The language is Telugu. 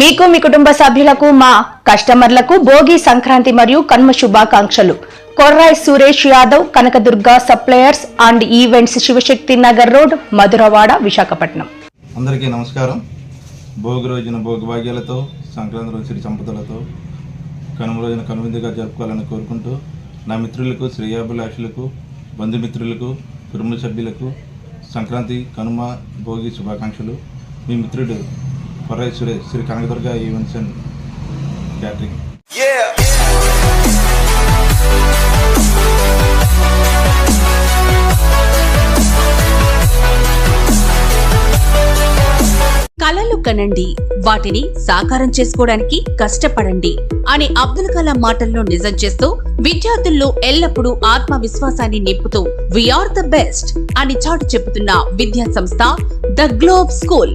మీకు మీ కుటుంబ సభ్యులకు మా కస్టమర్లకు భోగి సంక్రాంతి మరియు కన్మ శుభాకాంక్షలు. Korrai Suresh Yadav Kanakadurga suppliers and events Shivashakti Nagar road Madhurawada Visakhapatnam. అందరికీ నమస్కారం. భోగి రోజున భోగి భాగ్యాలతో సంక్రాంతి రోజు శ్రీ సంపదలతో కనుమ రోజున కనువిందుగా జరుపుకోవాలని కోరుకుంటూ నా మిత్రులకు శ్రేయాభిలాషులకు బంధుమిత్రులకు కుటుంబ సభ్యులకు సంక్రాంతి కనుమ భోగి శుభాకాంక్షలు. మీ మిత్రుడు Korrai Suresh Shri Kanakadurga events and catering కలలు కనండి వాటిని సాకారం చేసుకోవడానికి కష్టపడండి అని అబ్దుల్ కలాం మాటల్లో నిజం చేస్తూ విద్యార్థుల్లో ఎల్లప్పుడూ ఆత్మవిశ్వాసాన్ని నింపుతూ వీఆర్ ద బెస్ట్ అని చాటు చెబుతున్న విద్యా సంస్థ ద గ్లోబ్ స్కూల్